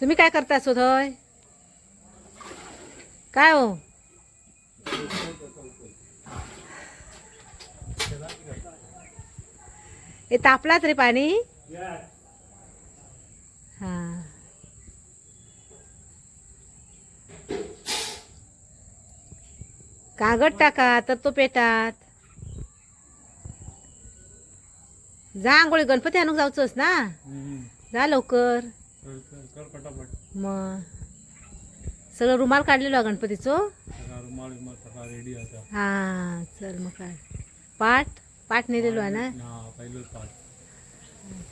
तुम्ही काय करता सुधय? काय हो? हे तापलाच रे पाणी? हा. कागद टाका तर तो पेटात. जा आंघोळी गणपती आणून जाऊचोस ना? जा लवकर. मग. सगळं रुमाल काढलेलो आहे गणपतीचो? रुमाल रेडी आता. हा चल मग काय पाठ? पाठ नेलेलो आहे ना? पहिलं पाच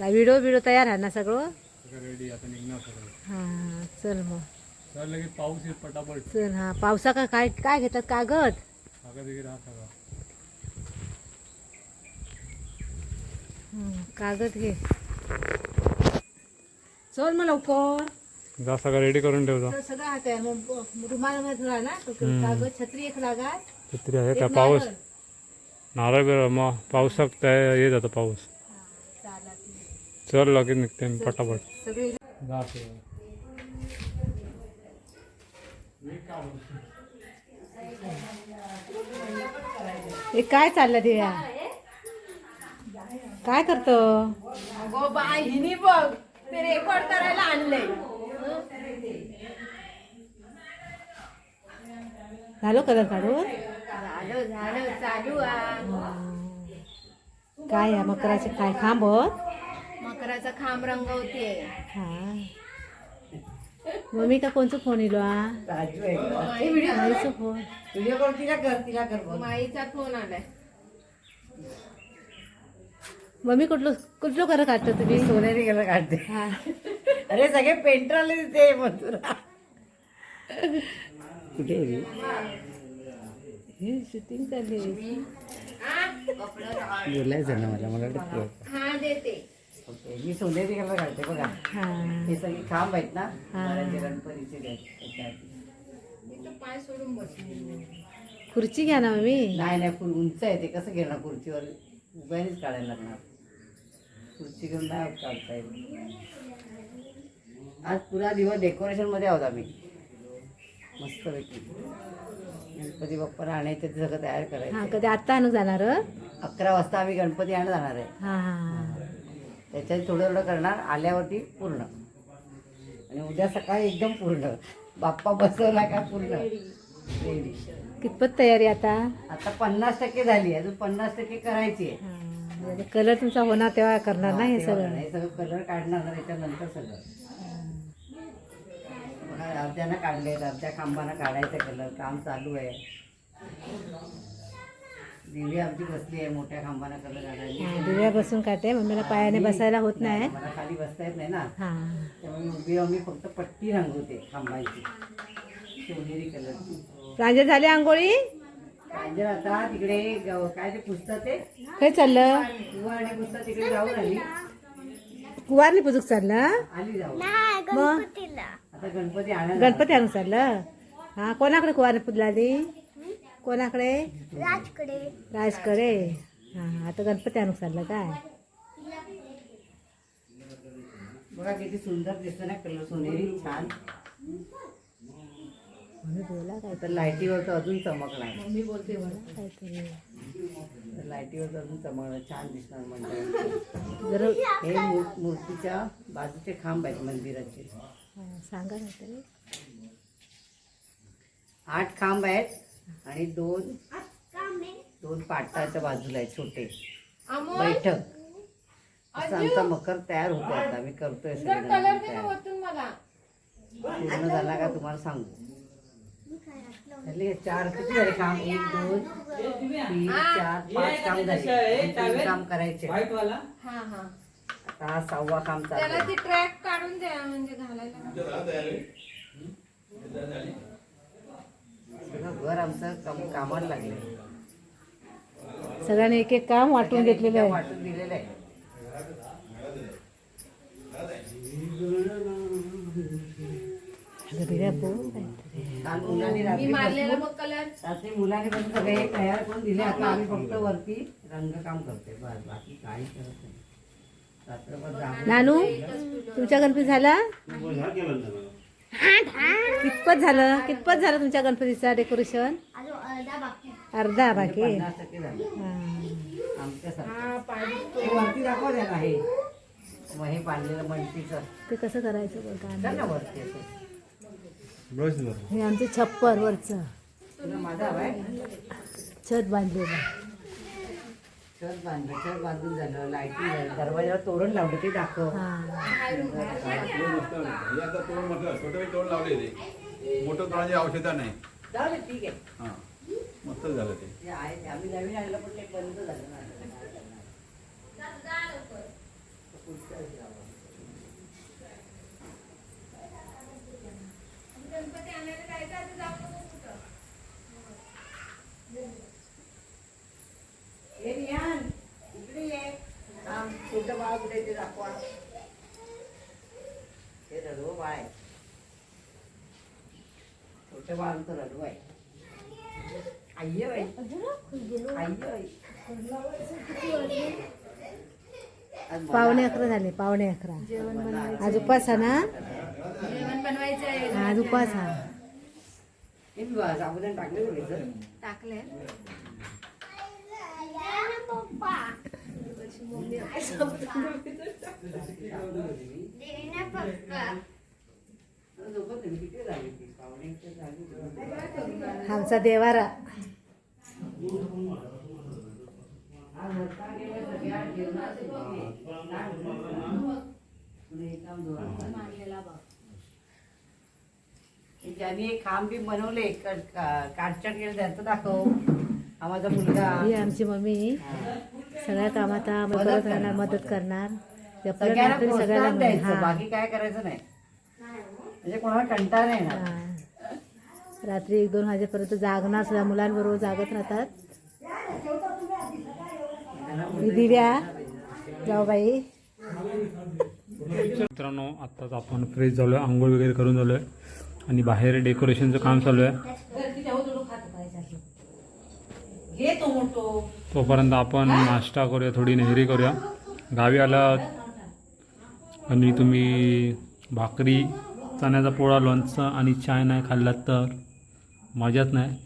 व्हिडिओ बिडिओ तयार आहे ना सगळं? रेडी आता निघणार सगळं. हा चल मग. तर लगेच पाऊस येत पटापट. चल हा पावसा का काय काय घेतात कागद? कागद वगैरे हा सगळा. कागद घे. चल मग लवकर. जा सगळं रेडी करून ठेवतो सगळं हात आहे मग रुमालामध्ये राहा ना. तो हम्म. कागद छत्री एक लागा. छत्री आहे एक का? पाऊस. नारळ. बिरळ मग पावसात त्या येत आता पाऊस. चल लगेच निघते पटापट. जा. हे काय चाललं दिव्या काय करतो? अगो बाय हिनी बघ. ते रेकॉर्ड करायला आणलंय. झालो कलर काढून? झालं झालं चालू आ. काय आहे मकराचे काय खांबत मकराचा खांब रंगवते. हा. मम्मी का कोणचा फोन येलो हा माईचा. फोन माईचा फोन आलाय. मम्मी कुठलं कुठलं कलर काढतो तुम्ही? सोनेरी कलर काढते. हा. अरे सगळे पेंटर आले तिथे मथुरा. कुठे? हे शूटिंग चालली बोलायचं ना मला मला वाटतं कळतं. हा देते. ओके मी सोनेरी कलर काढते बघा. हा. हे सगळे खांब आहेत ना हा. गणपतीचे खुर्ची घ्या ना मम्मी. नाही नाही फुल उंच आहे ते कसं घेणार खुर्चीवर? उभ्यानेच काढायला लागणार. खुर्ची घेऊन नाही काढता येत. आज पुरा दिवस डेकोरेशनमध्ये आहोत आम्ही. मस्तपैकी गणपती बाप्पाला आणायचं ते सगळं तयार हा करायचं कधी आत्ता आणून जाणार? अकरा वाजता आम्ही गणपती आणायला जाणार आहे. हा हा त्याच्यात थोडं थोडं करणार आल्यावरती पूर्ण. आणि उद्या सकाळी एकदम पूर्ण. बाप्पा बसवला का पूर्ण? रेडी कितपत तयारी आता? आता पन्नास टक्के झाली अजून पन्नास टक्के करायची आहे. कलर तुमचा होणार तेव्हा करणार ना हे तेव्हा सगळं? हे सगळं कलर काढणार ना त्याच्यानंतर सगळं. अर्ध्यानं काढले अर्ध्या खांबानं काढायचं कलर काम चालू आहे. दिवी आमची बसली आहे मोठ्या खांबानं कलर काढायची हा, दिव्या बसून काढते मम्मीला पायाने बसायला होत नाही. मला खाली बसता येत नाही ना. हा. त्यामुळे मी उभी मी फक्त पट्टी रंगवते खांबांची. सोनेरी कलरची प्रांजल झाली आंघोळी? प्रांजल आता तिकडे काय ते काय चाललं? आणि तिकडे जाऊन आली. कुवारली पुजूक चाललं आली जाऊन. मग? आता गणपती आणायला गणपती आणून चाललं हा कोणाकडे कुवारी पुजलाली कोणाकडे? राजकडे. राजकडे? हा आता गणपती आणून चाललं काय? बघा किती सुंदर दिसतं ना कलर सोनेरी छान. मम्मी बोला काय तर लाईटीवर तर अजून चमकणार. मम्मी बोलते बोला तर लाईटीवर तर अजून चमकणार. छान दिसणार म्हणजे जरा हे मूर्तीच्या बाजूचे खांब आहेत मंदिराचे. सांगा ना तरी. आठ खांब आहेत आणि दोन दोन पाटाच्या बाजूला आहेत छोटे. बैठक. असं आमचा मकर तयार होतो आता. आम्ही करतोय पूर्ण झाला का तुम्हाला सांगू? झाले चार किती झाले काम एक दोन तीन चार पाच काम झाले. काम करायचे. हा हा. आता हा सहावा काम चालू त्याला आहे. ती ट्रॅक काढून द्या म्हणजे घालायला. सगळं घर आमचं काम कामाला लागले सगळ्यांनी एक एक काम वाटून घेतलेलं आहे. वाटून दिलेलं आहे. अगं दिव्या बोल काहीतरी. काल मुलांनी मी रात्री मारलेला बसून- बघ कलर रात्री मुलांनी पण सगळे तयार करून दिले. आता आम्ही फक्त वरती रंगकाम करतोय. बस बाकी काही करत नाही. नानू तुमच्या गणपती झाला? कितपत झालं? कितपत झालं तुमच्या गणपतीचा डेकोरेशन अर्धा बाकी. हा. हे हे हे मंटीचं ते कसं करायचं बोलता हे आमचं छप्पर वरचं. तुला माझा हवाय? छत बांधलेलं. छत बांधलं छत बांधून झालं लाईटिंग झालं दरवाजाला तोरण लावलं ते दाखव. हा. हे आता तोड म्हटलं छोटं तोड लावले ते मोठं औषधा नाही जाऊ दे ठीक आहे. हां. मस्त झालं ते. ते आहे ते. आम्ही नवीन आणलं पण ते बंद झालं ना रियान, इकडे ये. थांब, ते दाखवा हे बाळ आहे आहे पावणे अकरा झाले पावणे अकरा आज उपास हा ना जेवण बनवायचं आहे आज उपास हा हे टाकले. टाकले आमचा देवारा. ज्यांनी खांब बी बनवले काटछाट केलं त्याचं दाखव. हा माझा मुलगा. ही आमची मम्मी. सगळ्या कामात मदत परत करणार. राहणार मदत करणार. सगळ्यांना सगळ्याला प्रोत्साहन द्यायचं. हा. बाकी काय करायचं नाही. म्हणजे कोणाला कंटाळा नाही येणार. हा. रात्री एक दोन वाजेपर्यंत जागणार सुद्धा मुलांबरोबर जागत राहतात. ही दिव्या. जाऊ बाई. मित्रांनो आत्ताच आपण फ्रेश झालो आहे आंघोळ वगैरे करून झालो आहे आणि बाहेर डेकोरेशनचं काम चालू आहे. घे तो मोठो. तोपर्यंत आपण नाश्ता करूया थोडी नेहरी करूया. गावी आलात आणि तुम्ही भाकरी चण्याचा पोळा लोणचं आणि चाय नाही खाल्लात तर मजाच नाही.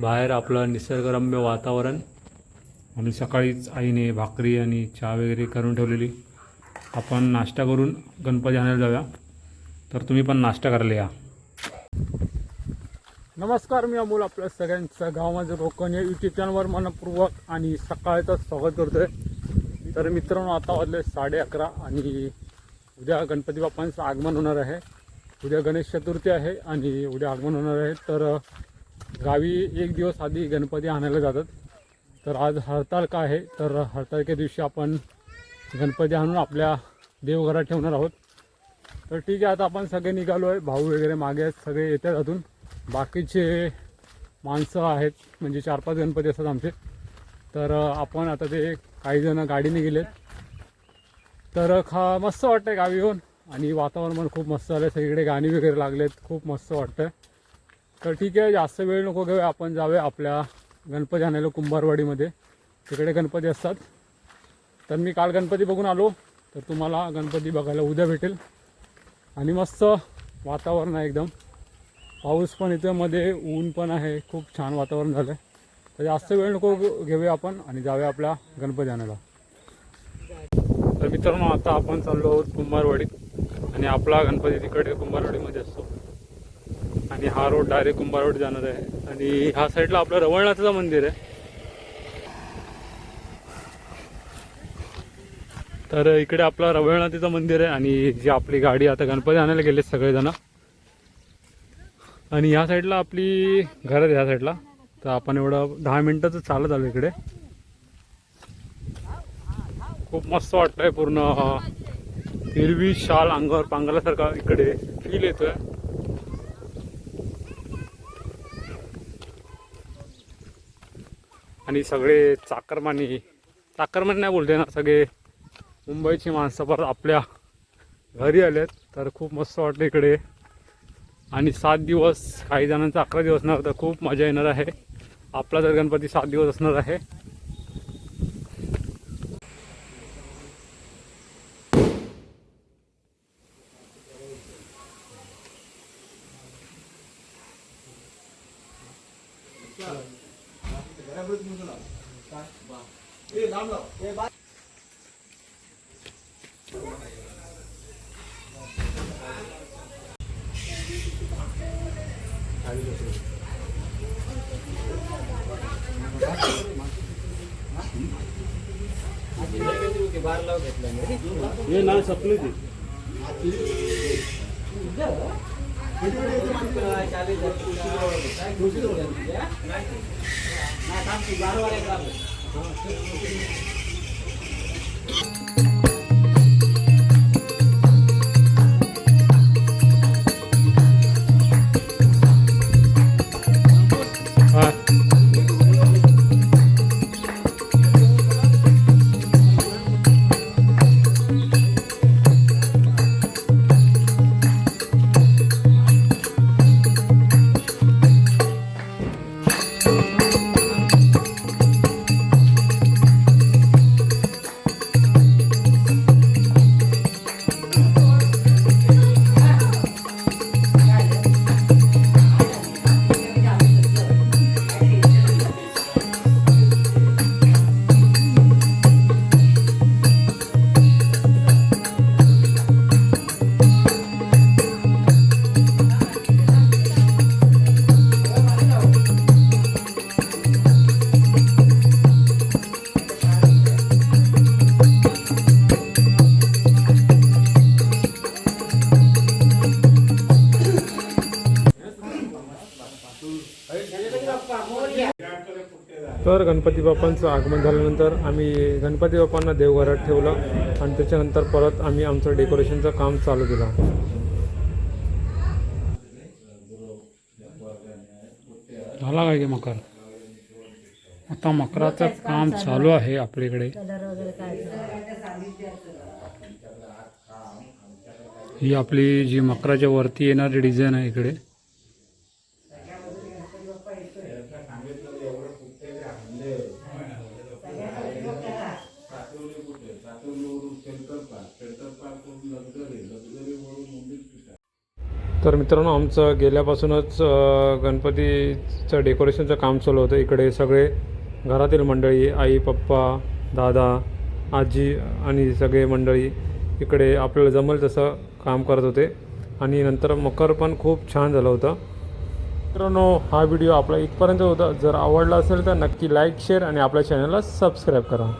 बाहेर आपलं निसर्गरम्य वातावरण. आणि सकाळीच आईने भाकरी आणि चहा वगैरे करून ठेवलेली. आपण नाश्ता करून गणपती आणायला जाऊया. तर तुम्ही पण नाश्ता करायला या. नमस्कार मी अमोल आपल्या सगळ्यांचं गावामध्ये कोकण या युट्यूब चॅनलवर मनपूर्वक आणि सकाळचं स्वागत करतोय. तर मित्रांनो आता वाजले साडे अकरा आणि उद्या गणपती बाप्पांचं आगमन होणार आहे. उद्या गणेश चतुर्थी आहे आणि उद्या आगमन होणार आहे. तर गावी एक दिवस आधी गणपती आणायला जातात. तर आज हरताळका आहे? तर हरताळके दिवशी आपण गणपती आणून आपल्या देवघरात ठेवणार आहोत. तर ठीक आहे आता आपण सगळे निघालो आहे. भाऊ वगैरे मागे आहेत सगळे येतात अजून. बाकीचे माणसं आहेत म्हणजे चार पाच गणपती असतात आमचे. तर आपण आता ते काही जण गाडीने गेलेत. तर खा मस्त वाटतंय गावी येऊन. आणि वातावरण पण खूप मस्त झालं सगळीकडे गाणी वगैरे लागलेत. खूप मस्त वाटतंय. तर ठीक आहे जास्त वेळ नको घेऊया आपण जाऊया आपल्या गणपती आणायला कुंभारवाडीमध्ये. तिकडे गणपती असतात. तर मी काल गणपती बघून आलो. तर तुम्हाला गणपती बघायला उद्या भेटेल. आणि मस्त वातावरण आहे एकदम. पाऊस पण इथं मध्ये ऊन पण आहे खूप छान वातावरण झालं आहे तर जास्त वेळ नको घेऊया आपण आणि जाऊया आपल्या गणपती आणायला तर मित्रांनो आता आपण चाललो आहोत कुंभारवाडीत आणि आपला गणपती तिकडे कुंभारवाडीमध्ये असतो. आणि हा रोड डायरेक्ट कुंभारवाडी जाणार आहे. आणि ह्या साईडला आपलं रवळनाथचं मंदिर आहे. तर इकडे आपलं रवळनाथीचं मंदिर आहे आणि जी आपली गाडी आता गणपती आणायला गेले सगळेजण. आणि ह्या साईडला आपली घर आहे ह्या साईडला. तर आपण एवढं दहा मिनटाचं चालत आलो इकडे. खूप मस्त वाटतंय पूर्ण हिरवी शाल अंगावर पांगल्यासारखा इकडे फील येतोय. आणि सगळे चाकरमानी चाकरमानी नाही बोलते ना सगळे मुंबईची माणसं परत आपल्या घरी आलेत. तर खूप मस्त वाटलं इकडे. आणि सात दिवस काही जणांचा अकरा दिवस असणार तर खूप मजा येणार आहे. आपला तर गणपती सात दिवस असणार आहे. हे ना सपली ती. हा तर गणपती बाप्पांचं आगमन झाल्यानंतर आम्ही गणपती बाप्पांना देवघरात ठेवलं आणि त्याच्यानंतर परत आम्ही आमचं डेकोरेशनचं काम चालू केलं झाला काय की मकर? आता मकराचं काम चालू आहे. आपल्याकडे. ही आपली जी मकराच्या वरती येणारी डिझाईन आहे इकडे. तर मित्रांनो आमचं गेल्यापासूनच गणपतीचं डेकोरेशनचं काम चालू होतं. इकडे सगळे घरातील मंडळी आई पप्पा दादा आजी आणि सगळे मंडळी इकडे आपल्याला जमल तसं काम करत होते. आणि नंतर मकर पण खूप छान झालं होतं. मित्रांनो हा व्हिडिओ आपला इथपर्यंत होता. जर आवडला असेल तर नक्की लाईक शेअर आणि आपल्या चॅनलला सबस्क्राईब करा.